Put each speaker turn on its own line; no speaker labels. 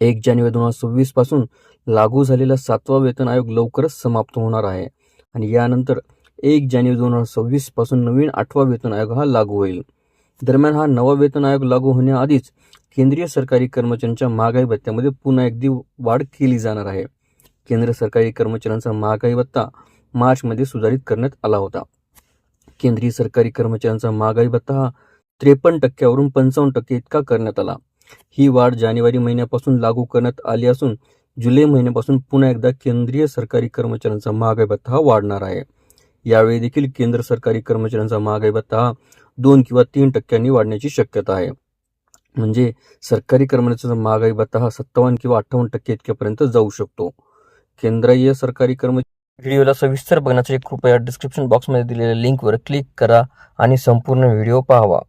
एक जानेवारी दोन हजार सव्वीसपासून लागू झालेला सातवा वेतन आयोग लवकरच समाप्त होणार आहे. आणि यानंतर एक जानेवारी दोन हजार सव्वीसपासून नवीन आठवा वेतन आयोग हा लागू होईल. दरम्यान हा नवा वेतन आयोग लागू होण्याआधीच केंद्रीय सरकारी कर्मचाऱ्यांच्या महागाई भत्त्यामध्ये पुन्हा एकदी वाढ केली जाणार आहे. केंद्र सरकारी कर्मचाऱ्यांचा महागाई भत्ता मार्चमध्ये सुधारित करण्यात आला होता. केंद्रीय सरकारी कर्मचाऱ्यांचा महागाई भत्ता हा त्रेपन्न टक्क्यावरून पंचावन्न टक्के इतका करण्यात आला. ही वाढ जानेवारी महिन्यापासून लागू करण्यात आली असून जुलै महिन्यापासून पुन्हा एकदा केंद्रीय सरकारी कर्मचाऱ्यांचा महागाई भत्ता हा वाढणार आहे. यावेळी देखील केंद्र सरकारी कर्मचाऱ्यांचा महागाई भत्ता हा दोन किंवा तीन टक्क्यांनी वाढण्याची शक्यता आहे. म्हणजे सरकारी कर्मचाऱ्यांचा महागाई भत्ता हा सत्तावन्न किंवा अठ्ठावन्न टक्के इतक्यापर्यंत जाऊ शकतो. केंद्रीय सरकारी कर्मचारी व्हिडिओला सविस्तर बघण्यासाठी कृपया डिस्क्रिप्शन बॉक्समध्ये दिलेल्या लिंकवर क्लिक करा आणि संपूर्ण व्हिडिओ पाहावा.